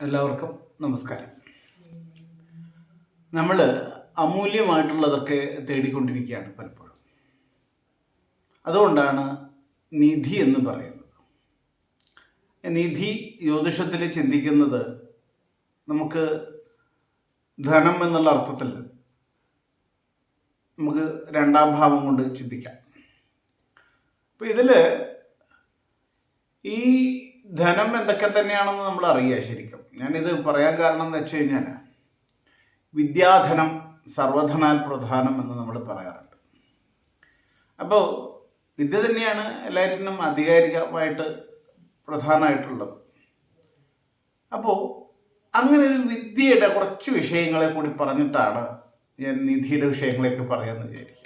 എല്ലാവർക്കും നമസ്കാരം. നമ്മൾ അമൂല്യമായിട്ടുള്ളതൊക്കെ തേടിക്കൊണ്ടിരിക്കുകയാണ് പലപ്പോഴും. അതുകൊണ്ടാണ് നിധി എന്ന് പറയുന്നത്. നിധി ജ്യോതിഷത്തിൽ ചിന്തിക്കുന്നത് നമുക്ക് ധനം എന്നുള്ള അർത്ഥത്തിൽ നമുക്ക് രണ്ടാം ഭാവം കൊണ്ട് ചിന്തിക്കാം. അപ്പം ഇതിൽ ഈ ധനം എന്തൊക്കെ തന്നെയാണെന്ന് നമ്മൾ അറിയുക ശരിക്കും. ഞാനിത് പറയാൻ കാരണം എന്ന് വെച്ച് കഴിഞ്ഞാൽ വിദ്യാധനം സർവധനാൽ പ്രധാനം എന്ന് നമ്മൾ പറയാറുണ്ട്. അപ്പോൾ വിദ്യ തന്നെയാണ് എല്ലാറ്റിനും ആധികാരികമായിട്ട് പ്രധാനമായിട്ടുള്ളത്. അപ്പോൾ അങ്ങനെ ഒരു വിദ്യയുടെ കുറച്ച് വിഷയങ്ങളെ കൂടി പറഞ്ഞിട്ടാണ് ഞാൻ നിധിയുടെ വിഷയങ്ങളെയൊക്കെ പറയാമെന്ന് വിചാരിക്കുക.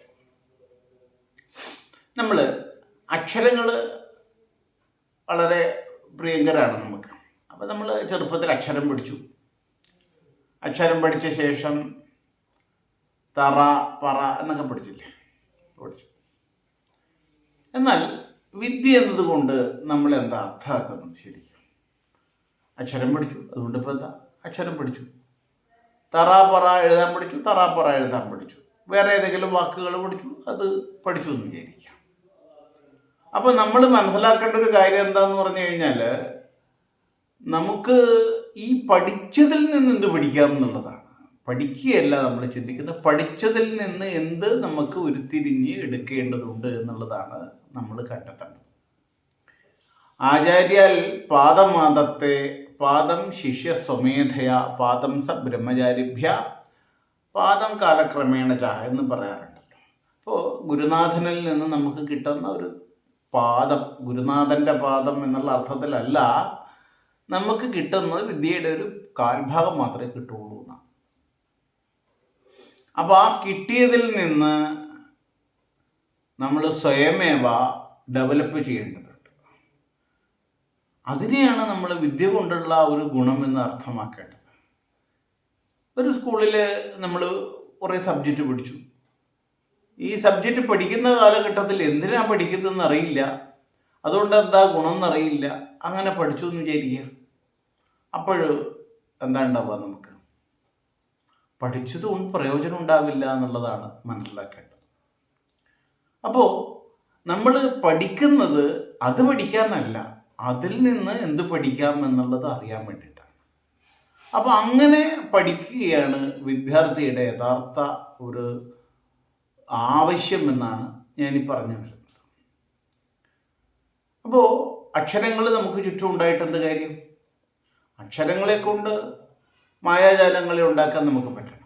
നമ്മൾ അക്ഷരങ്ങൾ വളരെ പ്രിയങ്കരാണ് നമുക്ക്. അപ്പോൾ നമ്മൾ ചെറുപ്പത്തിൽ അക്ഷരം പഠിച്ചു അക്ഷരം പഠിച്ച ശേഷം തറ പറ എന്നൊക്കെ പഠിച്ചില്ലേ? പഠിച്ചു. എന്നാൽ വിദ്യ എന്നതുകൊണ്ട് നമ്മൾ എന്താ അർത്ഥമാക്കുന്നത് ശരിക്കും? അക്ഷരം പഠിച്ചു അതുകൊണ്ട് ഇപ്പോൾ എന്താ? അക്ഷരം പഠിച്ചു തറ പറ എഴുതാൻ പഠിച്ചു. തറ പറ എഴുതാൻ പഠിച്ചു. വേറെ ഏതെങ്കിലും വാക്കുകൾ പഠിച്ചു. അത് പഠിച്ചു എന്ന് വിചാരിക്കാം. അപ്പോൾ നമ്മൾ മനസ്സിലാക്കേണ്ട ഒരു കാര്യം എന്താന്ന് പറഞ്ഞു കഴിഞ്ഞാൽ നമുക്ക് ഈ പഠിച്ചതിൽ നിന്ന് എന്ത് പഠിക്കാം എന്നുള്ളതാണ്. പഠിക്കുകയല്ല നമ്മൾ ചിന്തിക്കുന്നത്. പഠിച്ചതിൽ നിന്ന് എന്ത് നമുക്ക് ഉരുത്തിരിഞ്ഞ് എടുക്കേണ്ടതുണ്ട് എന്നുള്ളതാണ് നമ്മൾ കണ്ടെത്തേണ്ടത്. ആചാര്യാൽ പാദമാതത്തെ പാദം ശിഷ്യ സ്വമേധയ പാദം സ ബ്രഹ്മചാരിഭ്യ പാദം കാലക്രമേണ ച എന്ന് പറയാറുണ്ടല്ലോ അപ്പോൾ ഗുരുനാഥനിൽ നിന്ന് നമുക്ക് കിട്ടുന്ന ഒരു പാദം ഗുരുനാഥന്റെ പാദം എന്നുള്ള അർത്ഥത്തിലല്ല നമുക്ക് കിട്ടുന്നത് വിദ്യയുടെ ഒരു കാൽഭാഗം മാത്രമേ കിട്ടുകയുള്ളൂ എന്നാണ്. അപ്പോൾ ആ കിട്ടിയതിൽ നിന്ന് നമ്മൾ സ്വയമേവ ഡെവലപ്പ് ചെയ്യേണ്ടതുണ്ട്. അതിനെയാണ് നമ്മൾ വിദ്യ കൊണ്ടുള്ള ഒരു ഗുണമെന്ന് അർത്ഥമാക്കേണ്ടത്. ഒരു സ്കൂളിൽ നമ്മൾ കുറേ സബ്ജക്റ്റ് പഠിച്ചു. ഈ സബ്ജക്റ്റ് പഠിക്കുന്ന കാലഘട്ടത്തിൽ എന്തിനാണ് പഠിക്കുന്നതെന്ന് അറിയില്ല. അതുകൊണ്ട് എന്താ ഗുണം എന്നറിയില്ല. അങ്ങനെ പഠിച്ചു എന്ന് വിചാരിക്കുക. അപ്പോൾ എന്താ ഉണ്ടാവുക നമുക്ക്? പഠിച്ചതുകൊണ്ട് പ്രയോജനം ഉണ്ടാവില്ല എന്നുള്ളതാണ് മനസ്സിലാക്കേണ്ടത്. അപ്പോൾ നമ്മൾ പഠിക്കുന്നത് അത് പഠിക്കാനല്ല അതിൽ നിന്ന് എന്ത് പഠിക്കാം എന്നുള്ളത് അറിയാൻ വേണ്ടിയിട്ടാണ്. അപ്പോൾ അങ്ങനെ പഠിക്കുകയാണ് വിദ്യാർത്ഥിയുടെ യഥാർത്ഥ ഒരു ആവശ്യം എന്നാണ് ഞാനീ പറഞ്ഞു വരുന്നത്. അപ്പോൾ അക്ഷരങ്ങൾ നമുക്ക് ചുറ്റും ഉണ്ടായിട്ട് എന്ത് കാര്യം? അക്ഷരങ്ങളെ കൊണ്ട് മായാജാലങ്ങളെ ഉണ്ടാക്കാൻ നമുക്ക് പറ്റണം.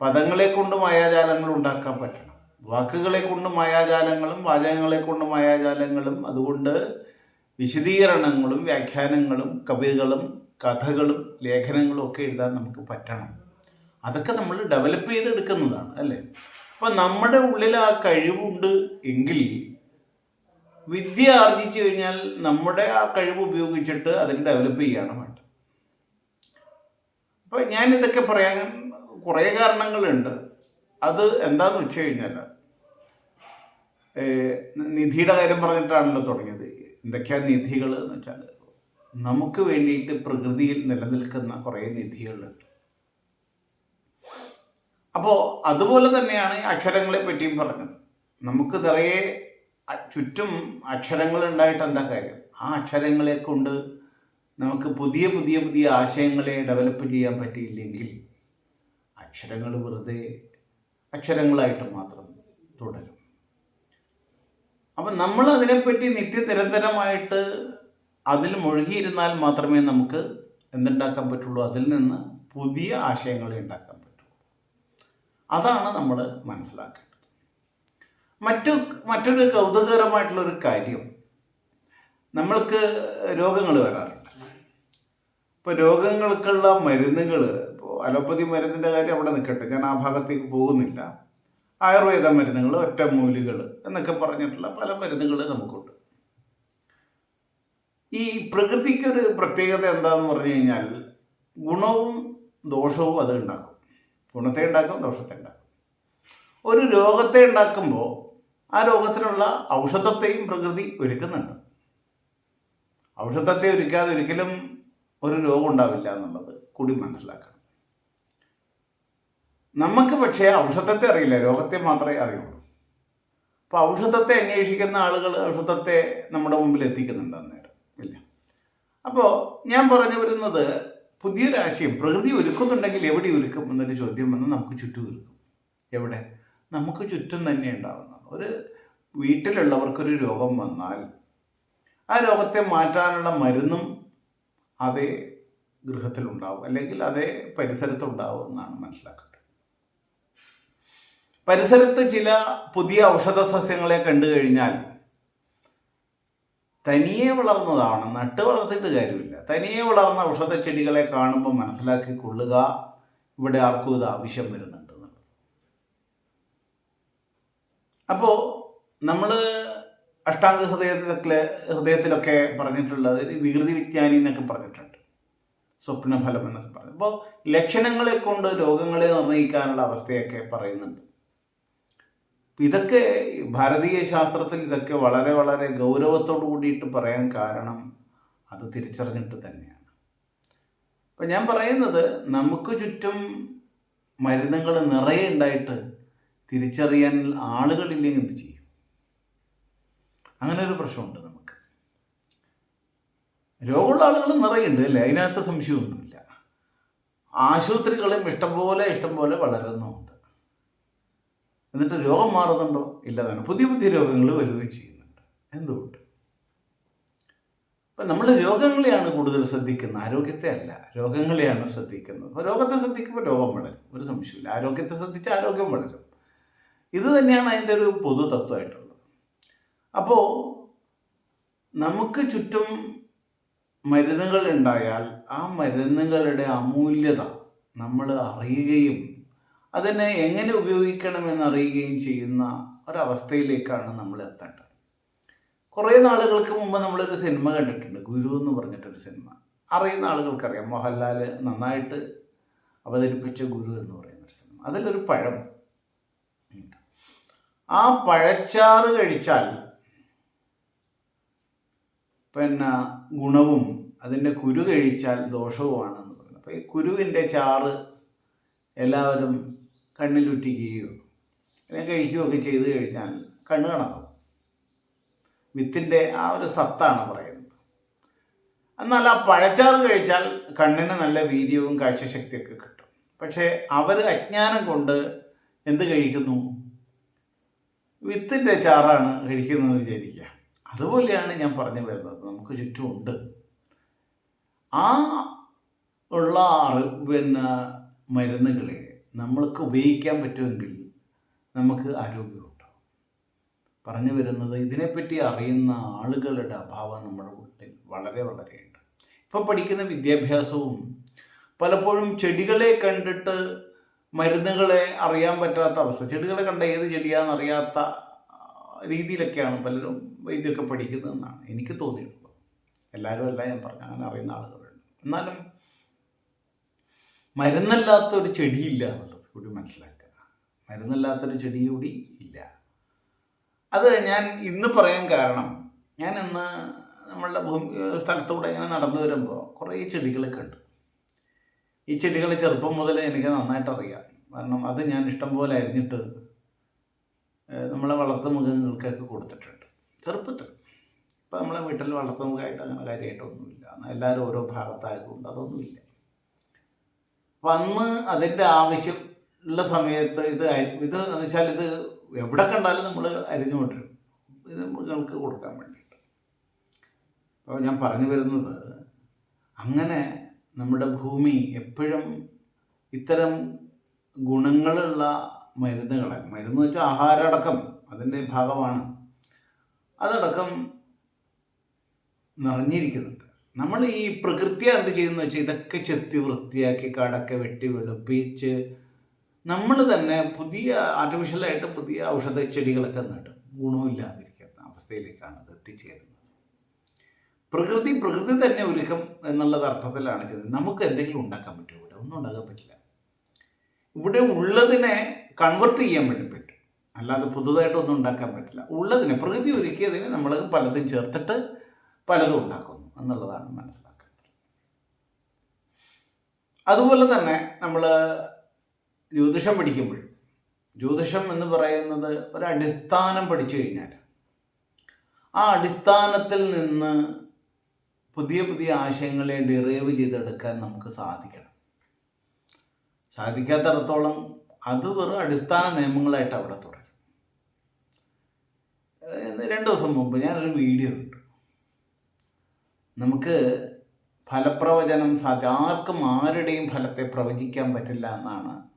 പദങ്ങളെ കൊണ്ട് മായാജാലങ്ങൾ ഉണ്ടാക്കാൻ പറ്റണം. വാക്കുകളെ കൊണ്ട് മായാജാലങ്ങളും വാചകങ്ങളെ കൊണ്ട് മായാജാലങ്ങളും അതുകൊണ്ട് വിശദീകരണങ്ങളും വ്യാഖ്യാനങ്ങളും കവിതകളും കഥകളും ലേഖനങ്ങളും ഒക്കെ എഴുതാൻ നമുക്ക് പറ്റണം. അതൊക്കെ നമ്മൾ ഡെവലപ്പ് ചെയ്തെടുക്കുന്നതാണ് അല്ലേ? അപ്പം നമ്മുടെ ഉള്ളിൽ ആ കഴിവുണ്ട് എങ്കിൽ വിദ്യ ആർജിച്ചു കഴിഞ്ഞാൽ നമ്മുടെ ആ കഴിവ് ഉപയോഗിച്ചിട്ട് അതിന് ഡെവലപ്പ് ചെയ്യാണ് വേണ്ടത്. അപ്പോൾ ഞാൻ ഇതൊക്കെ പറയാൻ കുറേ കാരണങ്ങളുണ്ട്. അത് എന്താന്ന് വെച്ച് കഴിഞ്ഞാൽ നിധിയുടെ കാര്യം പറഞ്ഞിട്ടാണല്ലോ തുടങ്ങിയത്. എന്തൊക്കെയാണ് നിധികൾ എന്ന് വെച്ചാൽ നമുക്ക് വേണ്ടിയിട്ട് പ്രകൃതിയിൽ നിലനിൽക്കുന്ന കുറേ നിധികളുണ്ട്. അപ്പോൾ അതുപോലെ തന്നെയാണ് അക്ഷരങ്ങളെ പറ്റിയും പറഞ്ഞത്. നമുക്ക് നിറയെ ചുറ്റും അക്ഷരങ്ങൾ ഉണ്ടായിട്ട് എന്താ കാര്യം? ആ അക്ഷരങ്ങളെ കൊണ്ട് നമുക്ക് പുതിയ പുതിയ പുതിയ ആശയങ്ങളെ ഡെവലപ്പ് ചെയ്യാൻ പറ്റിയില്ലെങ്കിൽ അക്ഷരങ്ങൾ വെറുതെ അക്ഷരങ്ങളായിട്ട് മാത്രം തുടരും. അപ്പം നമ്മൾ അതിനെപ്പറ്റി നിത്യനിരന്തരമായിട്ട് അതിൽ മുഴുകിയിരുന്നാൽ മാത്രമേ നമുക്ക് എന്തുണ്ടാക്കാൻ പറ്റുള്ളൂ? അതിൽ നിന്ന് പുതിയ ആശയങ്ങളെ ഉണ്ടാക്കാൻ പറ്റുള്ളൂ. അതാണ് നമ്മൾ മനസ്സിലാക്കേണ്ടത്. മറ്റു മറ്റൊരു കൗതുകകരമായിട്ടുള്ള ഒരു കാര്യം. നമ്മൾക്ക് രോഗങ്ങൾ വരാറുണ്ട്. ഇപ്പോൾ രോഗങ്ങൾക്കുള്ള മരുന്നുകൾ ഇപ്പോൾ അലോപ്പതി മരുന്നിന്റെ കാര്യം അവിടെ നിൽക്കട്ടെ ഞാൻ ആ ഭാഗത്തേക്ക് പോകുന്നില്ല. ആയുർവേദ മരുന്നുകൾ ഒറ്റമൂലികൾ എന്നൊക്കെ പറഞ്ഞിട്ടുള്ള പല മരുന്നുകൾ നമുക്കുണ്ട്. ഈ പ്രകൃതിക്കൊരു പ്രത്യേകത എന്താന്ന് പറഞ്ഞു കഴിഞ്ഞാൽ ഗുണവും ദോഷവും അത് ഉണ്ടാക്കും. ഗുണത്തെ ഉണ്ടാക്കും ദോഷത്തെ ഉണ്ടാക്കും. ഒരു രോഗത്തെ ഉണ്ടാക്കുമ്പോൾ ആ രോഗത്തിനുള്ള ഔഷധത്തെയും പ്രകൃതി ഒരുക്കുന്നുണ്ട്. ഔഷധത്തെ ഒരുക്കാതെ ഒരിക്കലും ഒരു രോഗം ഉണ്ടാവില്ല എന്നുള്ളത് കൂടി മനസ്സിലാക്കണം. നമുക്ക് പക്ഷേ ഔഷധത്തെ അറിയില്ല രോഗത്തെ മാത്രമേ അറിയുള്ളൂ. അപ്പോൾ ഔഷധത്തെ അന്വേഷിക്കുന്ന ആളുകൾ ഔഷധത്തെ നമ്മുടെ മുമ്പിൽ എത്തിക്കുന്നുണ്ട് അന്നേരം ഇല്ല. അപ്പോൾ ഞാൻ പറഞ്ഞു വരുന്നത് പുതിയൊരു ആശയം പ്രകൃതി ഒരുക്കുന്നുണ്ടെങ്കിൽ എവിടെ ഒരുക്കും എന്നൊരു ചോദ്യം വന്ന് നമുക്ക് ചുറ്റും ഒരുക്കും. എവിടെ? നമുക്ക് ചുറ്റും തന്നെ ഉണ്ടാവുന്ന. ഒരു വീട്ടിലുള്ളവർക്കൊരു രോഗം വന്നാൽ ആ രോഗത്തെ മാറ്റാനുള്ള മരുന്നും അതേ ഗൃഹത്തിലുണ്ടാവും അല്ലെങ്കിൽ അതേ പരിസരത്തുണ്ടാവും എന്നാണ് മനസ്സിലാക്കേണ്ടത്. പരിസരത്ത് ചില പുതിയ ഔഷധ സസ്യങ്ങളെ കണ്ടു കഴിഞ്ഞാൽ തനിയെ വളർന്നതാണ് നട്ട് വളർത്തിയിട്ട് കാര്യമില്ല. തനിയെ വളർന്ന ഔഷധ ചെടികളെ കാണുമ്പോൾ മനസ്സിലാക്കി കൊള്ളുക ഇവിടെ ആർക്കും ഇത് ആവശ്യം വരുന്നുണ്ട് എന്നുള്ളത് അപ്പോൾ നമ്മൾ അഷ്ടാംഗ ഹൃദയത്തിലൊക്കെ ഹൃദയത്തിലൊക്കെ പറഞ്ഞിട്ടുള്ളത് വികൃതി വിജ്ഞാനി എന്നൊക്കെ പറഞ്ഞിട്ടുണ്ട്. സ്വപ്നഫലം എന്നൊക്കെ പറഞ്ഞു. അപ്പോൾ ലക്ഷണങ്ങളെ കൊണ്ട് രോഗങ്ങളെ നിർണയിക്കാനുള്ള അവസ്ഥയൊക്കെ പറയുന്നുണ്ട്. ഇതൊക്കെ ഭാരതീയ ശാസ്ത്രത്തിൽ ഇതൊക്കെ വളരെ വളരെ ഗൗരവത്തോടു കൂടിയിട്ട് പറയാൻ കാരണം അത് തിരിച്ചറിഞ്ഞിട്ട് തന്നെയാണ്. അപ്പം ഞാൻ പറയുന്നത് നമുക്ക് ചുറ്റും മരുന്നുകൾ നിറയെ ഉണ്ടായിട്ട് തിരിച്ചറിയാൻ ആളുകളില്ലെങ്കിൽ എന്ത് ചെയ്യും? അങ്ങനെ ഒരു പ്രശ്നമുണ്ട് നമുക്ക്. രോഗമുള്ള ആളുകൾ നിറയുണ്ട് അല്ലേ? അതിനകത്ത് സംശയമൊന്നുമില്ല. ആശുപത്രികളും ഇഷ്ടംപോലെ ഇഷ്ടംപോലെ വളരുന്നുമുണ്ട് എന്നിട്ട് രോഗം മാറുന്നുണ്ടോ? ഇല്ല തന്നെ. പുതിയ പുതിയ രോഗങ്ങൾ വരികയും ചെയ്യുന്നുണ്ട്. എന്തുകൊണ്ട്? അപ്പം നമ്മൾ രോഗങ്ങളെയാണ് കൂടുതൽ ശ്രദ്ധിക്കുന്നത്. ആരോഗ്യത്തെ അല്ല. രോഗങ്ങളെയാണ് ശ്രദ്ധിക്കുന്നത്. അപ്പോൾ രോഗത്തെ ശ്രദ്ധിക്കുമ്പോൾ രോഗം വളരും. ഒരു സംശയമില്ല ആരോഗ്യത്തെ ശ്രദ്ധിച്ച് ആരോഗ്യം വളരും. ഇത് തന്നെയാണ് അതിന്റെ ഒരു പൊതു തത്വമായിട്ടുള്ളത്. അപ്പോൾ നമുക്ക് ചുറ്റും മരുന്നുകൾ ഉണ്ടായാൽ ആ മരുന്നുകളുടെ അമൂല്യത നമ്മൾ അറിയുകയും അതിനെ എങ്ങനെ ഉപയോഗിക്കണമെന്ന് അറിയുകയും ചെയ്യുന്ന ഒരവസ്ഥയിലേക്കാണ് നമ്മൾ എത്തേണ്ടത്. കുറേ നാളുകൾക്ക് മുമ്പ് നമ്മളൊരു സിനിമ കണ്ടിട്ടുണ്ട്. ഗുരു എന്ന് പറഞ്ഞിട്ടൊരു സിനിമ. അറിയുന്ന ആളുകൾക്കറിയാം. മോഹൻലാൽ നന്നായിട്ട് അവതരിപ്പിച്ച ഗുരു എന്ന് പറയുന്നൊരു സിനിമ. അതിലൊരു പഴം. ആ പഴച്ചാറ് കഴിച്ചാൽ പിന്നെ ഗുണവും അതിന്റെ കുരു കഴിച്ചാൽ ദോഷവുമാണെന്ന് പറയുന്നത് അപ്പോൾ ഈ കുരുവിന്റെ ചാറ് എല്ലാവരും കണ്ണിലുറ്റിക്കുകയോ അല്ലെങ്കിൽ കഴിക്കുകയൊക്കെ ചെയ്ത് കഴിഞ്ഞാൽ കണ്ണ് കാണാം വിത്തിന്റെ ആ ഒരു സത്താണ് പറയുന്നത്. എന്നാൽ ആ പഴച്ചാറ് കഴിച്ചാൽ കണ്ണിന് നല്ല വീര്യവും കാഴ്ചശക്തിയൊക്കെ കിട്ടും. പക്ഷേ അവർ അജ്ഞാനം കൊണ്ട് എന്ത് കഴിക്കുന്നു? വിത്തിന്റെ ചാറാണ് കഴിക്കുന്നതെന്ന് വിചാരിക്കുക. അതുപോലെയാണ് ഞാൻ പറഞ്ഞു വരുന്നത്. നമുക്ക് ചുറ്റുമുണ്ട്. ആ ഉള്ള പിന്നെ മരുന്നുകളെ നമ്മൾക്ക് ഉപയോഗിക്കാൻ പറ്റുമെങ്കിൽ നമുക്ക് ആരോഗ്യമുണ്ടാവും പറഞ്ഞു വരുന്നത് ഇതിനെപ്പറ്റി അറിയുന്ന ആളുകളുടെ അഭാവം നമ്മുടെ ഉള്ളിൽ വളരെ വളരെയുണ്ട്. ഇപ്പോൾ പഠിക്കുന്ന വിദ്യാഭ്യാസവും പലപ്പോഴും ചെടികളെ കണ്ടിട്ട് മരുന്നുകളെ അറിയാൻ പറ്റാത്ത അവസ്ഥ. ചെടികളെ കണ്ട ഏത് ചെടിയാണെന്ന് അറിയാത്ത രീതിയിലൊക്കെയാണ് പലരും വൈദ്യമൊക്കെ പഠിക്കുന്നതെന്നാണ് എനിക്ക് തോന്നിയിട്ടുള്ളത്. എല്ലാവരും അല്ല ഞാൻ പറഞ്ഞു അങ്ങനെ അറിയുന്ന ആളുകളുണ്ട്. എന്നാലും മരുന്നല്ലാത്തൊരു ചെടിയില്ല എന്നുള്ളത് കൂടി മനസ്സിലാക്കുക. മരുന്നല്ലാത്തൊരു ചെടി കൂടി ഇല്ല. അത് ഞാൻ ഇന്ന് പറയാൻ കാരണം ഞാൻ ഇന്ന് നമ്മളുടെ ഭൂമി സ്ഥലത്തൂടെ ഇങ്ങനെ നടന്നു വരുമ്പോൾ കുറേ ചെടികളൊക്കെ ഉണ്ട്. ഈ ചെടികൾ ചെറുപ്പം മുതൽ എനിക്ക് നന്നായിട്ട് അറിയാം കാരണം അത് ഞാൻ ഇഷ്ടം പോലെ അരിഞ്ഞിട്ട് നമ്മളെ വളർത്തു മൃഗങ്ങൾക്കൊക്കെ കൊടുത്തിട്ടുണ്ട്. ചെറുപ്പത്തിൽ. ഇപ്പം നമ്മളെ വീട്ടിൽ വളർത്തു മൃഗമായിട്ട് അങ്ങനെ കാര്യമായിട്ടൊന്നുമില്ല. എല്ലാവരും ഓരോ ഭാഗത്തായതുകൊണ്ട് അതൊന്നുമില്ല. അപ്പം അന്ന് അതിന്റെ ആവശ്യം ഉള്ള സമയത്ത് ഇത് ഇത് എന്ന് വെച്ചാൽ ഇത് എവിടെ കണ്ടാലും നമ്മൾ അരിഞ്ഞുകൊണ്ടിരും ഇത് മൃഗങ്ങൾക്ക് കൊടുക്കാൻ വേണ്ടിയിട്ട്. അപ്പോൾ ഞാൻ പറഞ്ഞു വരുന്നത് അങ്ങനെ നമ്മുടെ ഭൂമി എപ്പോഴും ഇത്തരം ഗുണങ്ങളുള്ള മരുന്നുകളെ മരുന്ന് വെച്ചാൽ ആഹാരടക്കം അതിന്റെ ഭാഗമാണ്. അതടക്കം നിറഞ്ഞിരിക്കുന്നുണ്ട്. നമ്മൾ ഈ പ്രകൃതിയെ എന്ത് ചെയ്യുന്നു വെച്ചാൽ ഇതൊക്കെ ചെത്തി വൃത്തിയാക്കി കാടൊക്കെ വെട്ടി വെളുപ്പിച്ച് നമ്മൾ തന്നെ പുതിയ ആർട്ടിഫിഷ്യലായിട്ട് പുതിയ ഔഷധ ചെടികളൊക്കെ നടും. ഗുണമില്ലാതിരിക്കുന്ന അവസ്ഥയിലേക്കാണ് അത് എത്തിച്ചേരുന്നത്. പ്രകൃതി പ്രകൃതി തന്നെ ഒരുക്കം എന്നുള്ളത് അർത്ഥത്തിലാണ് ചെയ്തത് നമുക്ക് എന്തെങ്കിലും ഉണ്ടാക്കാൻ പറ്റുമോ ഇവിടെ? ഒന്നും ഉണ്ടാക്കാൻ പറ്റില്ല. ഇവിടെ ഉള്ളതിനെ കൺവെർട്ട് ചെയ്യാൻ വേണ്ടി പറ്റും. അല്ലാതെ പുതുതായിട്ടൊന്നും ഉണ്ടാക്കാൻ പറ്റില്ല. ഉള്ളതിനെ പ്രകൃതി ഒരുക്കിയതിനെ നമ്മൾ പലതും ചേർത്തിട്ട് പലതും ഉണ്ടാക്കുന്നു എന്നുള്ളതാണ് മനസ്സിലാക്കേണ്ടത്. അതുപോലെ തന്നെ നമ്മൾ ജ്യോതിഷം പഠിക്കുമ്പോൾ ജ്യോതിഷം എന്ന് പറയുന്നത് ഒരു അടിസ്ഥാനം പഠിച്ചു കഴിഞ്ഞാൽ ആ അടിസ്ഥാനത്തിൽ നിന്ന് പുതിയ പുതിയ ആശയങ്ങളെ ഡിറൈവ് ചെയ്തെടുക്കാൻ നമുക്ക് സാധിക്കണം. സാധിക്കാത്തിടത്തോളം അത് വെറും അടിസ്ഥാന നിയമങ്ങളായിട്ട് അവിടെ തുടരും. രണ്ടു ദിവസം മുമ്പ് ഞാനൊരു വീഡിയോ ഇട്ടു. നമുക്ക് ഫലപ്രവചനം സാധ്യ ആർക്കും ആരുടെയും ഫലത്തെ പ്രവചിക്കാൻ പറ്റില്ല എന്നാണ്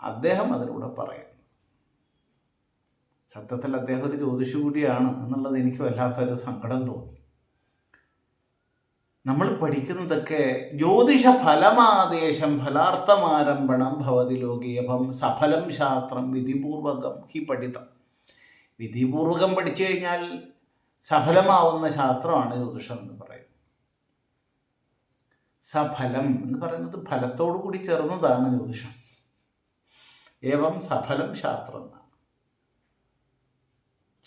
അദ്ദേഹം അതിലൂടെ പറയുന്നത്. സത്യത്തിൽ അദ്ദേഹം ഒരു ജ്യോതിഷി കൂടിയാണ് എന്നുള്ളത് എനിക്ക് വല്ലാത്തൊരു സങ്കടം തോന്നി. നമ്മൾ പഠിക്കുന്നതൊക്കെ ജ്യോതിഷ ഫലമാദേശം ഫലാർത്ഥമാരംഭണം ഭവതി ലോകീയഭം സഫലം ശാസ്ത്രം വിധിപൂർവകം ഹി പഠിതം. വിധിപൂർവകം പഠിച്ചു കഴിഞ്ഞാൽ സഫലമാവുന്ന ശാസ്ത്രമാണ് ജ്യോതിഷം എന്ന് പറയുന്നത്. സഫലം എന്ന് പറയുന്നത് ഫലത്തോടു കൂടി ചേർന്നതാണ് ജ്യോതിഷം. ഏവം സഫലം ശാസ്ത്രം എന്നാണ്.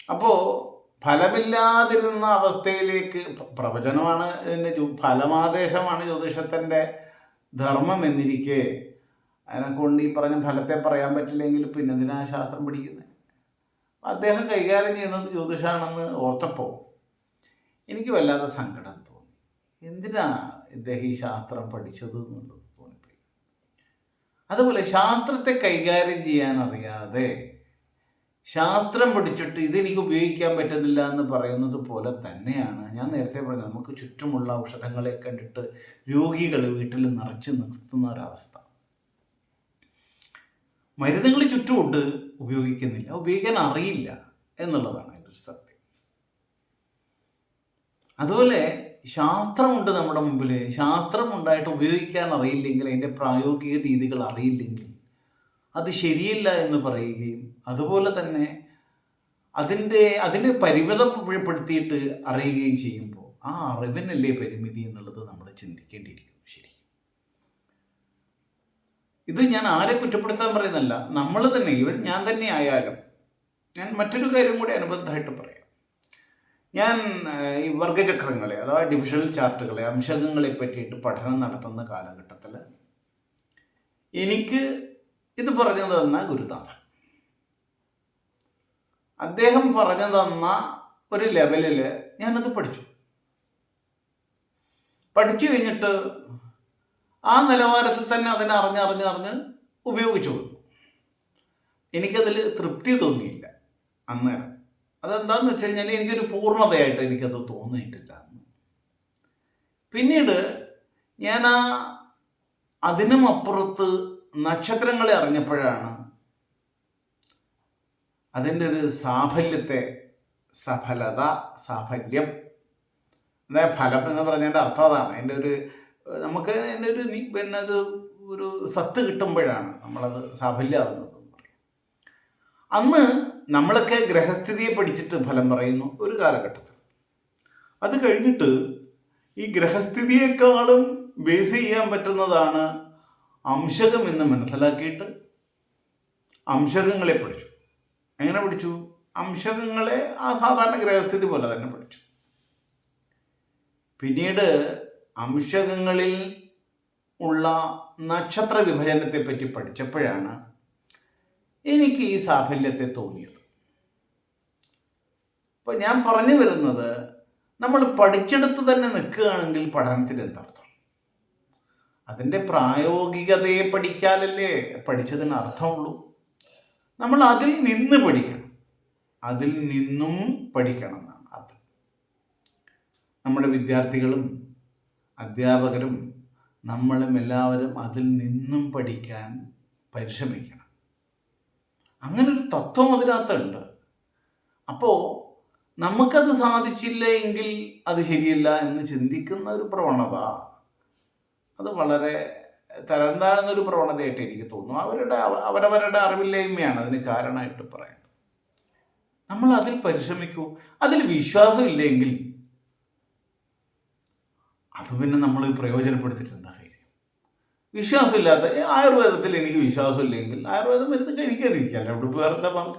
അപ്പോൾ ഫലമില്ലാതിരുന്ന അവസ്ഥയിലേക്ക് പ്ര- പ്രവചനമാണ് ഇതിന്റെ ഫലമാദേശമാണ് ജ്യോതിഷത്തിന്റെ ധർമ്മം എന്നിരിക്കെ. അതിനെക്കൊണ്ട് ഈ പറഞ്ഞ ഫലത്തെ പറയാൻ പറ്റില്ലെങ്കിൽ പിന്നെ എന്തിനാ ശാസ്ത്രം പഠിക്കുന്നത് അദ്ദേഹം കൈകാര്യം ചെയ്യുന്നത് ജ്യോതിഷാണെന്ന് ഓർത്തപ്പോൾ എനിക്ക് വല്ലാതെ സങ്കടം തോന്നി. എന്തിനാ ഇദ്ദേഹം ഈ ശാസ്ത്രം പഠിച്ചത് എന്നുള്ളത് തോന്നിപ്പോയി. അതുപോലെ ശാസ്ത്രത്തെ കൈകാര്യം ചെയ്യാൻ അറിയാതെ ശാസ്ത്രം പഠിച്ചിട്ട് ഇതെനിക്ക് ഉപയോഗിക്കാൻ പറ്റുന്നില്ല എന്ന് പറയുന്നത് പോലെ തന്നെയാണ്. ഞാൻ നേരത്തെ പറഞ്ഞത് നമുക്ക് ചുറ്റുമുള്ള ഔഷധങ്ങളെ കണ്ടിട്ട് രോഗികൾ വീട്ടിൽ നിറച്ച് നിർത്തുന്ന ഒരവസ്ഥ. മരുന്നുകൾ ചുറ്റുമുണ്ട് ഉപയോഗിക്കുന്നില്ല ഉപയോഗിക്കാൻ അറിയില്ല എന്നുള്ളതാണ് അതിന്റെ ഒരു സത്യം. അതുപോലെ ശാസ്ത്രമുണ്ട് നമ്മുടെ മുമ്പിൽ ശാസ്ത്രം ഉണ്ടായിട്ട് ഉപയോഗിക്കാൻ അറിയില്ലെങ്കിൽ അതിന്റെ പ്രായോഗിക രീതികൾ അറിയില്ലെങ്കിൽ അത് ശരിയല്ല എന്ന് പറയുകയും അതുപോലെ തന്നെ അതിന്റെ അതിനെ പരിമിതപ്പെടുത്തിയിട്ട് അറിയുകയും ചെയ്യുമ്പോൾ ആ അറിവിനല്ലേ പരിമിതി എന്നുള്ളത് നമ്മൾ ചിന്തിക്കേണ്ടിയിരിക്കും ശരി ഇത് ഞാൻ ആരെ കുറ്റപ്പെടുത്താൻ പറയുന്നല്ല നമ്മൾ തന്നെ ഇവൻ ഞാൻ തന്നെ ആയാലും ഞാൻ മറ്റൊരു കാര്യം കൂടി അനുബന്ധമായിട്ട് പറയാം. ഞാൻ ഈ വർഗചക്രങ്ങളെ അഥവാ ഡിവിഷണൽ ചാർട്ടുകളെ അംശകങ്ങളെ പറ്റിയിട്ട് പഠനം നടത്തുന്ന കാലഘട്ടത്തിൽ എനിക്ക് ഇത് പറഞ്ഞു തന്ന ഗുരുനാഥൻ. അദ്ദേഹം പറഞ്ഞു തന്ന ഒരു ലെവലിൽ ഞാനത് പഠിച്ചു. പഠിച്ചു കഴിഞ്ഞിട്ട് ആ നിലവാരത്തിൽ തന്നെ അതിനെ അറിഞ്ഞറിഞ്ഞറിഞ്ഞ് ഉപയോഗിച്ചു. എനിക്കതിൽ തൃപ്തി തോന്നിയില്ല അന്നേരം. അതെന്താന്ന് വെച്ച് കഴിഞ്ഞാൽ എനിക്കൊരു പൂർണതയായിട്ട് എനിക്കത് തോന്നിയിട്ടില്ല പിന്നീട് ഞാൻ അതിനും അപ്പുറത്ത് നക്ഷത്രങ്ങളെ അറിഞ്ഞപ്പോഴാണ് അതിന്റെ ഒരു സാഫല്യത്തെ സഫലത സാഫല്യം. അതായത് ഫലം എന്ന് പറഞ്ഞതിന്റെ അർത്ഥം അതാണ്. അതിന്റെ ഒരു നമുക്ക് അതിന്റെ ഒരു പിന്നെ ഒരു ഒരു സത്ത് കിട്ടുമ്പോഴാണ് നമ്മളത് സാഫല്യമാകുന്നത്. അന്ന് നമ്മളൊക്കെ ഗ്രഹസ്ഥിതിയെ പഠിച്ചിട്ട് ഫലം പറയുന്നു ഒരു കാലഘട്ടത്തിൽ. അത് കഴിഞ്ഞിട്ട് ഈ ഗ്രഹസ്ഥിതിയെക്കാളും ബേസ് ചെയ്യാൻ പറ്റുന്നതാണ് അംശകം എന്ന് മനസ്സിലാക്കിയിട്ട് അംശകങ്ങളെ പഠിച്ചു. എങ്ങനെ പഠിച്ചു? അംശകങ്ങളെ ആ സാധാരണ ഗ്രഹസ്ഥിതി പോലെ തന്നെ പഠിച്ചു. പിന്നീട് അംശകങ്ങളിൽ ഉള്ള നക്ഷത്ര വിഭജനത്തെ പറ്റി പഠിച്ചപ്പോഴാണ് എനിക്ക് ഈ സാഫല്യത്തെ തോന്നിയത്. അപ്പോൾ ഞാൻ പറഞ്ഞു വരുന്നത് നമ്മൾ പഠിച്ചെടുത്ത് തന്നെ നിൽക്കുകയാണെങ്കിൽ പഠനത്തിന് എന്തർത്ഥം അതിന്റെ പ്രായോഗികതയെ പഠിച്ചാലല്ലേ പഠിച്ചതിന് അർത്ഥമുള്ളൂ. നമ്മൾ അതിൽ നിന്ന് പഠിക്കണം. അതിൽ നിന്നും പഠിക്കണം എന്നാണ് അർത്ഥം. നമ്മുടെ വിദ്യാർത്ഥികളും അധ്യാപകരും നമ്മളും എല്ലാവരും അതിൽ നിന്നും പഠിക്കാൻ പരിശ്രമിക്കണം. അങ്ങനൊരു തത്വം അതിനകത്തുണ്ട്. അപ്പോൾ നമുക്കത് സാധിച്ചില്ല എങ്കിൽ അത് ശരിയല്ല എന്ന് ചിന്തിക്കുന്ന ഒരു പ്രവണത അത് വളരെ തരം താഴ്ന്ന ഒരു പ്രവണതയായിട്ട് എനിക്ക് തോന്നുന്നു. അവരുടെ അവ- അവരവരുടെ അറിവില്ലായ്മയാണ് അതിന് കാരണമായിട്ട് പറയുന്നത്. നമ്മൾ അതിൽ പരിശ്രമിക്കൂ. അതിൽ വിശ്വാസം ഇല്ലെങ്കിൽ അത് പിന്നെ നമ്മൾ പ്രയോജനപ്പെടുത്തിയിട്ട് എന്താ കാര്യം? വിശ്വാസമില്ലാത്ത ആയുർവേദത്തിൽ എനിക്ക് വിശ്വാസമില്ലെങ്കിൽ ആയുർവേദം മരുന്ന് കഴിക്കാതിരിക്കുക. അവിടെ വേറെ എന്താ പങ്ക്?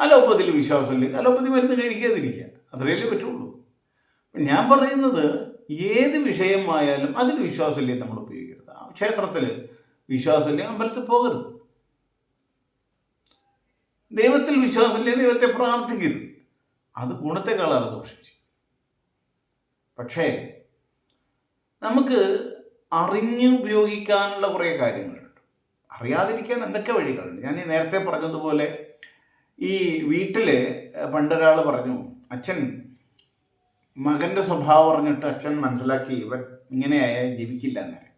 അലോപ്പതിയിൽ വിശ്വാസമില്ലെങ്കിൽ അലോപ്പതി മരുന്ന് കഴിക്കാതിരിക്കുക. അത്രയല്ലേ പറ്റുള്ളൂ. ഞാൻ പറയുന്നത് ഏത് വിഷയമായാലും അതിന് വിശ്വാസമില്ലേ നമ്മൾ ഉപയോഗിക്കരുത്. ക്ഷേത്രത്തിൽ വിശ്വാസമില്ലേ അമ്പലത്തിൽ പോകരുത്. ദൈവത്തിൽ വിശ്വാസമില്ലേ ദൈവത്തെ പ്രാർത്ഥിക്കരുത്. അത് ഗുണത്തെക്കാളാണ് ദോഷിച്ചു പക്ഷേ നമുക്ക് അറിഞ്ഞു ഉപയോഗിക്കാനുള്ള കുറേ കാര്യങ്ങളുണ്ട്. അറിയാതിരിക്കാൻ എന്തൊക്കെ വഴികളുണ്ട്? ഞാൻ ഈ നേരത്തെ പറഞ്ഞതുപോലെ ഈ വീട്ടിൽ പണ്ടൊരാൾ പറഞ്ഞു അച്ഛൻ മകന്റെ സ്വഭാവം പറഞ്ഞിട്ട് അച്ഛൻ മനസ്സിലാക്കി ഇവൻ ഇങ്ങനെയായാൽ ജീവിക്കില്ല എന്നേരം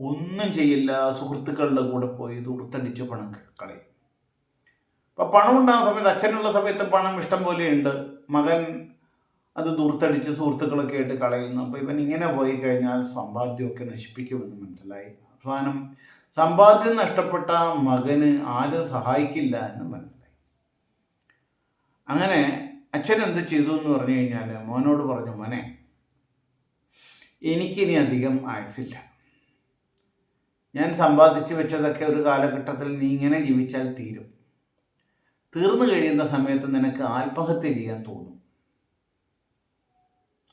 ഒന്നും ചെയ്യില്ല. സുഹൃത്തുക്കളുടെ കൂടെ പോയി ദൂർത്തടിച്ച് പണം കളയും. അപ്പം പണം ഉണ്ടാകുന്ന സമയത്ത് അച്ഛനുള്ള സമയത്ത് പണം ഇഷ്ടം പോലെ ഉണ്ട്. മകൻ അത് ദൂർത്തടിച്ച് സുഹൃത്തുക്കളൊക്കെ ആയിട്ട് കളയുന്നു. അപ്പോൾ ഇവൻ ഇങ്ങനെ പോയി കഴിഞ്ഞാൽ സമ്പാദ്യമൊക്കെ നശിപ്പിക്കുമെന്ന് മനസ്സിലായി. അവസാനം സമ്പാദ്യം നഷ്ടപ്പെട്ട മകന് ആരും സഹായിക്കില്ല എന്ന് മനസ്സിലായി. അങ്ങനെ അച്ഛൻ എന്ത് ചെയ്തു എന്ന് പറഞ്ഞു കഴിഞ്ഞാൽ മോനോട് പറഞ്ഞു മോനെ എനിക്കിനി അധികം ആയുസില്ല ഞാൻ സമ്പാദിച്ചു വെച്ചതൊക്കെ ഒരു കാലഘട്ടത്തിൽ നീ ഇങ്ങനെ ജീവിച്ചാൽ തീരും. തീർന്നു കഴിയുന്ന സമയത്ത് നിനക്ക് ആത്മഹത്യ ചെയ്യാൻ തോന്നും.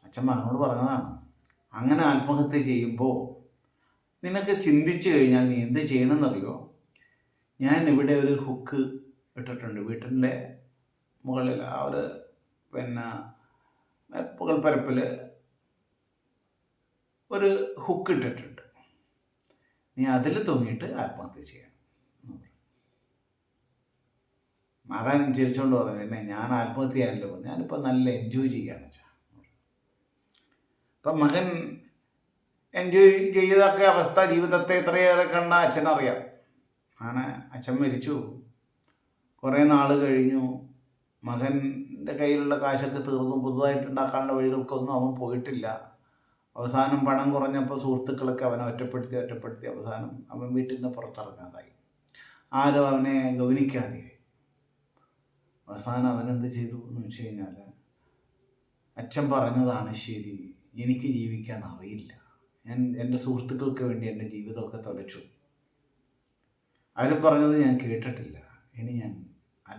അച്ഛൻ മകനോട് പറഞ്ഞതാണ് അങ്ങനെ ആത്മഹത്യ ചെയ്യുമ്പോൾ നിനക്ക് ചിന്തിച്ചു കഴിഞ്ഞാൽ നീ എന്ത് ചെയ്യണമെന്നറിയോ? ഞാൻ ഇവിടെ ഒരു ഹുക്ക് ഇട്ടിട്ടുണ്ട് വീട്ടിന്റെ മുകളിൽ ആ ഒരു പിന്നെ പുകൾപ്പരപ്പിൽ ഒരു ഹുക്ക് ഇട്ടിട്ടുണ്ട്. നീ അതിൽ തൂങ്ങിയിട്ട് ആത്മഹത്യ ചെയ്യണം. മാതാൻ ചിരിച്ചുകൊണ്ട് പറഞ്ഞു എന്നെ ഞാൻ ആത്മഹത്യ ചെയ്യാനല്ലോ ഞാനിപ്പോൾ നല്ല എൻജോയ് ചെയ്യുകയാണ് വെച്ചാൽ അപ്പം മകൻ എൻജോയ് ചെയ്തൊക്കെ അവസ്ഥ ജീവിതത്തെ ഇത്രയേറെ കണ്ട അച്ഛനറിയാം. ആണ് അച്ഛൻ മരിച്ചു. കുറേ നാൾ കഴിഞ്ഞു. മകന്റെ കയ്യിലുള്ള കാശൊക്കെ തീർന്നു പുതുതായിട്ട് ഉണ്ടാക്കാനുള്ള വഴികൾക്കൊന്നും അവൻ പോയിട്ടില്ല. അവസാനം പണം കുറഞ്ഞപ്പോൾ സുഹൃത്തുക്കളൊക്കെ അവനെ ഒറ്റപ്പെടുത്തി ഒറ്റപ്പെടുത്തി അവസാനം അവൻ വീട്ടിൽ നിന്ന് പുറത്തിറങ്ങാതായി. ആരും അവനെ ഗൗനിക്കാതെ അവസാനം അവനെന്ത് ചെയ്തു എന്ന് വെച്ച് കഴിഞ്ഞാൽ അച്ഛൻ പറഞ്ഞതാണ് ശരി എനിക്ക് ജീവിക്കാൻ അറിയില്ല. ഞാൻ എന്റെ സുഹൃത്തുക്കൾക്ക് വേണ്ടി എന്റെ ജീവിതമൊക്കെ തുലച്ചു ആരും പറഞ്ഞത് ഞാൻ കേട്ടിട്ടില്ല. ഇനി ഞാൻ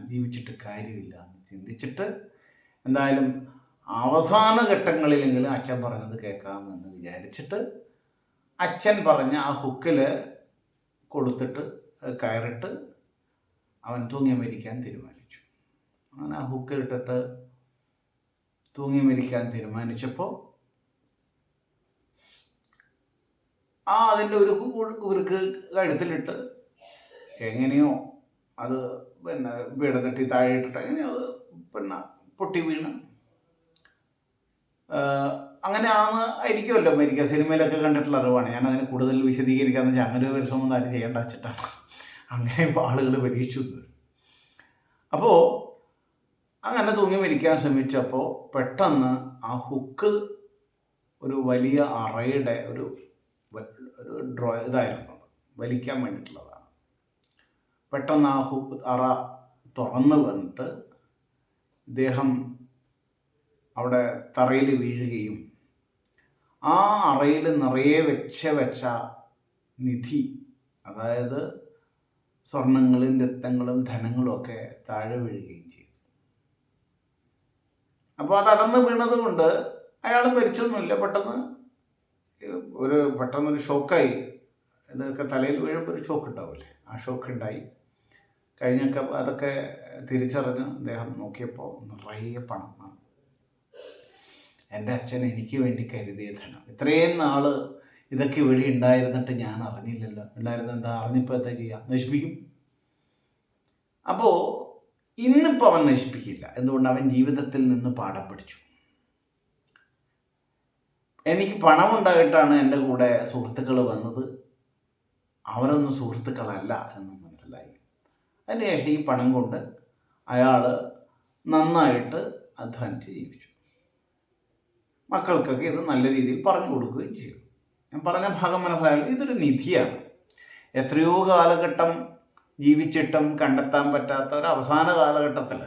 ജീവിച്ചിട്ട് കാര്യമില്ല എന്ന് ചിന്തിച്ചിട്ട് എന്തായാലും അവസാന ഘട്ടങ്ങളിലെങ്കിലും അച്ഛൻ പറഞ്ഞത് കേൾക്കാമെന്ന് വിചാരിച്ചിട്ട് അച്ഛൻ പറഞ്ഞ ആ ഹുക്കിൽ കൊടുത്തിട്ട് കയറിട്ട് അവൻ തൂങ്ങി മരിക്കാൻ തീരുമാനിച്ചു. അങ്ങനെ ആ ഹുക്കിലിട്ടിട്ട് തൂങ്ങി മരിക്കാൻ തീരുമാനിച്ചപ്പോൾ ആ അതിന്റെ ഒരു കുരുക്ക് കഴുത്തിലിട്ട് എങ്ങനെയോ അത് പിന്നെ വീട് തട്ടി താഴെ ഇട്ടിട്ട് അങ്ങനെ അത് പിന്നെ പൊട്ടി വീണ്. അങ്ങനെയാണ് ആയിരിക്കുമല്ലോ അമേരിക്ക സിനിമയിലൊക്കെ കണ്ടിട്ടുള്ള അറിവാണ് ഞാൻ അതിനെ കൂടുതൽ വിശദീകരിക്കാന്ന് വെച്ചാൽ അങ്ങനെ ഒരു പരിശ്രമം ആരും ചെയ്യേണ്ട വെച്ചിട്ടാണ് അങ്ങനെ ആളുകൾ പരീക്ഷിച്ചു. അപ്പോൾ അങ്ങനെ തൂങ്ങി മരിക്കാൻ ശ്രമിച്ചപ്പോൾ പെട്ടെന്ന് ആ ഹുക്ക് ഒരു വലിയ അറയുടെ ഒരു ഒരു ഡ്രോ ഇതായിരുന്നു. വലിക്കാൻ വേണ്ടിയിട്ടുള്ളതാണ് പെട്ടെന്ന് ആ ഹു അറ തുറന്ന് വന്നിട്ട് ഇദ്ദേഹം അവിടെ തറയിൽ വീഴുകയും ആ അറയിൽ നിറയെ വെച്ച വെച്ച നിധി അതായത് സ്വർണങ്ങളും രക്തങ്ങളും ധനങ്ങളും ഒക്കെ താഴെ വീഴുകയും ചെയ്തു. അപ്പോൾ അത് അടന്ന് വീണത് കൊണ്ട് അയാൾ മരിച്ചൊന്നുമില്ല. പെട്ടെന്ന് ഒരു പെട്ടെന്നൊരു ഷോക്കായി. ഇതൊക്കെ തലയിൽ വീഴുമ്പോൾ ഒരു ഷോക്ക് ഉണ്ടാവില്ലേ? ആ ഷോക്ക് ഉണ്ടായി. കഴിഞ്ഞൊക്കെ അതൊക്കെ തിരിച്ചറിഞ്ഞ് അദ്ദേഹം നോക്കിയപ്പോൾ നിറയെ പണമാണ് എന്റെ അച്ഛൻ എനിക്ക് വേണ്ടി കരുതിയ ധനം. ഇത്രയും നാൾ ഇതൊക്കെ ഇവിടെ ഉണ്ടായിരുന്നിട്ട് ഞാൻ അറിഞ്ഞില്ലല്ലോ. ഉണ്ടായിരുന്ന എന്താ? അറിഞ്ഞിപ്പോൾ എന്താ ചെയ്യുക നശിപ്പിക്കും. അപ്പോൾ ഇന്നിപ്പോൾ അവൻ നശിപ്പിക്കില്ല. എന്തുകൊണ്ട്? അവൻ ജീവിതത്തിൽ നിന്ന് പാഠം പഠിച്ചു. എനിക്ക് പണമുണ്ടായിട്ടാണ് എന്റെ കൂടെ സുഹൃത്തുക്കൾ വന്നത്. അവരൊന്നും സുഹൃത്തുക്കളല്ല എന്ന് മനസ്സിലായി. അതിനുശേഷം ഈ പണം കൊണ്ട് അയാൾ നന്നായിട്ട് അധ്വാനിച്ച് ജീവിച്ചു. മക്കൾക്കൊക്കെ ഇത് നല്ല രീതിയിൽ പറഞ്ഞു കൊടുക്കുകയും ചെയ്യും ഞാൻ പറഞ്ഞ ഭാഗം മനസ്സിലായാലും ഇതൊരു നിധിയാണ്. എത്രയോ കാലഘട്ടം ജീവിച്ചിട്ടും കണ്ടെത്താൻ പറ്റാത്ത ഒരു അവസാന കാലഘട്ടത്തിൽ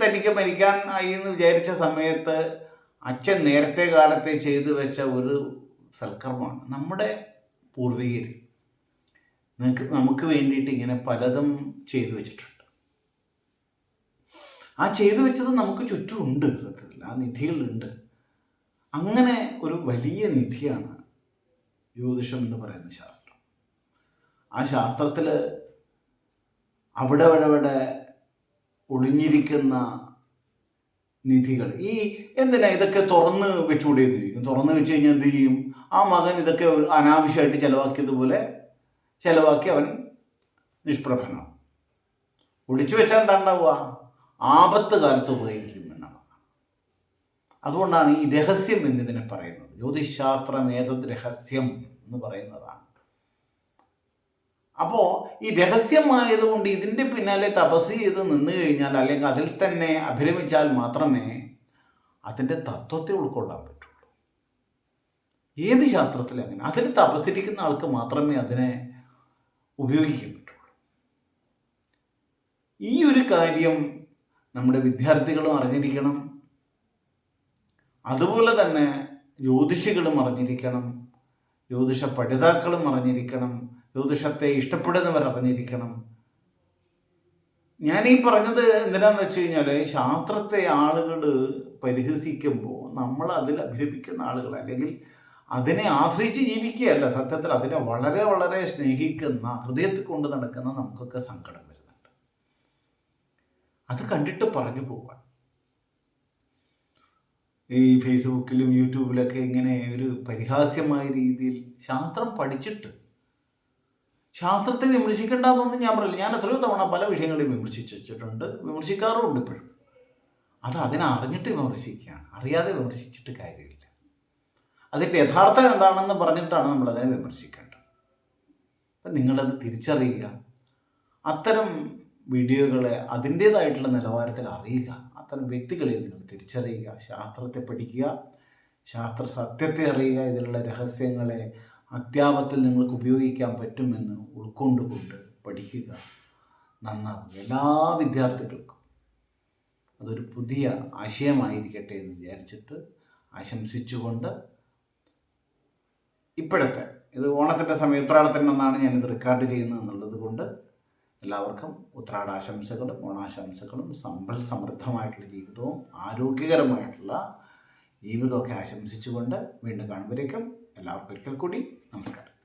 തനിക്ക് മരിക്കാൻ ആയി എന്ന് വിചാരിച്ച സമയത്ത് അച്ഛൻ നേരത്തെ കാലത്തെ ചെയ്തു വെച്ച ഒരു സൽക്കർമ്മമാണ് നമ്മുടെ പൂർവികർ നിങ്ങൾക്ക് നമുക്ക് വേണ്ടിയിട്ട് ഇങ്ങനെ പലതും ചെയ്തു വെച്ചിട്ടുണ്ട്. ആ ചെയ്തു വെച്ചത് നമുക്ക് ചുറ്റുമുണ്ട് സത്യത്തിൽ. ആ നിധികളുണ്ട്. അങ്ങനെ ഒരു വലിയ നിധിയാണ് ജ്യോതിഷം എന്ന് പറയുന്ന ശാസ്ത്രം. ആ ശാസ്ത്രത്തിൽ അവിടെ അവിടെ ഒളിഞ്ഞിരിക്കുന്ന നിധികൾ. ഈ എന്തിനാ ഇതൊക്കെ തുറന്ന് വെച്ചുകൂടി എന്ന് ചോദിക്കും? തുറന്ന് വെച്ച് കഴിഞ്ഞാൽ എന്ത് ചെയ്യും? ആ മകൻ ഇതൊക്കെ അനാവശ്യമായിട്ട് ചിലവാക്കിയതുപോലെ ചിലവാക്കി അവൻ നിഷ്പ്രഭനാവും. ഒളിച്ചു വെച്ചാൽ എന്താ ഉണ്ടാവുക? ആപത്ത് കാലത്ത് ഉപകരിക്കും എന്നാണ് അതുകൊണ്ടാണ് ഈ രഹസ്യം എന്നിതിനെ പറയുന്നത്. ജ്യോതിശാസ്ത്രം ഏതത് രഹസ്യം എന്ന് പറയുന്നതാണ്. അപ്പോൾ ഈ രഹസ്യമായതുകൊണ്ട് ഇതിന്റെ പിന്നാലെ തപസ് ചെയ്ത് നിന്ന് കഴിഞ്ഞാൽ അല്ലെങ്കിൽ അതിൽ തന്നെ അഭിരമിച്ചാൽ മാത്രമേ അതിന്റെ തത്വത്തെ ഉൾക്കൊള്ളാൻ പറ്റുള്ളൂ. ഏത് ശാസ്ത്രത്തിലും അങ്ങനെ. അതിൽ തപസ്സിരിക്കുന്ന ആൾക്ക് മാത്രമേ അതിനെ ഉപയോഗിക്കാൻ പറ്റുള്ളൂ ഈ ഒരു കാര്യം നമ്മുടെ വിദ്യാർത്ഥികളും അറിഞ്ഞിരിക്കണം. അതുപോലെ തന്നെ ജ്യോതിഷികളും അറിഞ്ഞിരിക്കണം. ജ്യോതിഷ പഠിതാക്കളും അറിഞ്ഞിരിക്കണം. ജ്യോതിഷത്തെ ഇഷ്ടപ്പെടുന്നവർ അറിഞ്ഞിരിക്കണം. ഞാൻ ഈ പറഞ്ഞത് എന്തിനാന്ന് വെച്ച് കഴിഞ്ഞാൽ ശാസ്ത്രത്തെ ആളുകൾ പരിഹസിക്കുമ്പോൾ നമ്മൾ അതിൽ അഭിരമിക്കുന്ന ആളുകൾ അല്ലെങ്കിൽ അതിനെ ആശ്രയിച്ച് ജീവിക്കുകയല്ല സത്യത്തിൽ. അതിനെ വളരെ വളരെ സ്നേഹിക്കുന്ന ഹൃദയത്തിൽ കൊണ്ട് നടക്കുന്ന നമുക്കൊക്കെ സങ്കടം വരുന്നുണ്ട്. അത് കണ്ടിട്ട് പറഞ്ഞു പോവാൻ. ഈ ഫേസ്ബുക്കിലും യൂട്യൂബിലൊക്കെ ഇങ്ങനെ ഒരു പരിഹാസ്യമായ രീതിയിൽ ശാസ്ത്രം പഠിച്ചിട്ട് ശാസ്ത്രത്തെ വിമർശിക്കേണ്ടതെന്നൊന്നും ഞാൻ പറയില്ല. ഞാൻ എത്രയോ തവണ പല വിഷയങ്ങളെയും വിമർശിച്ചിട്ടുണ്ട് വിമർശിക്കാറുമുണ്ട് ഇപ്പോഴും. അത് അതിനെ അറിഞ്ഞിട്ട് വിമർശിക്കുകയാണ്. അറിയാതെ വിമർശിച്ചിട്ട് കാര്യമില്ല. അതിന്റെ യഥാർത്ഥം എന്താണെന്ന് പറഞ്ഞിട്ടാണ് നമ്മൾ അതിനെ വിമർശിക്കേണ്ടത്. അപ്പം നിങ്ങളത് തിരിച്ചറിയുക. അത്തരം വീഡിയോകളെ അതിന്റേതായിട്ടുള്ള നിലവാരത്തിൽ അറിയുക. അത്തരം വ്യക്തികളെ നിങ്ങൾ തിരിച്ചറിയുക. ശാസ്ത്രത്തെ പഠിക്കുക. ശാസ്ത്ര സത്യത്തെ അറിയുക. ഇതിലുള്ള രഹസ്യങ്ങളെ അത്യാപത്തിൽ നിങ്ങൾക്ക് ഉപയോഗിക്കാൻ പറ്റുമെന്ന് ഉൾക്കൊണ്ടുകൊണ്ട് പഠിക്കുക. നന്നാവും എല്ലാ വിദ്യാർത്ഥികൾക്കും അതൊരു പുതിയ ആശയമായിരിക്കട്ടെ എന്ന് വിചാരിച്ചിട്ട് ആശംസിച്ചുകൊണ്ട് ഇപ്പോഴത്തെ ഇത് ഓണത്തിന്റെ സമയം ഉത്രാടത്തിന്റെ ഒന്നാണ് ഞാനിത് റെക്കോർഡ് ചെയ്യുന്നത് എന്നുള്ളത് കൊണ്ട് എല്ലാവർക്കും ഉത്രാടാശംസകളും ഓണാശംസകളും സമ്പൽ സമൃദ്ധമായിട്ടുള്ള ജീവിതവും ആരോഗ്യകരമായിട്ടുള്ള ജീവിതമൊക്കെ ആശംസിച്ചുകൊണ്ട് വീണ്ടും കാണുമ്പോഴേക്കും എല്ലാവർക്കും ഒരിക്കൽ കൂടി നമസ്കാരം.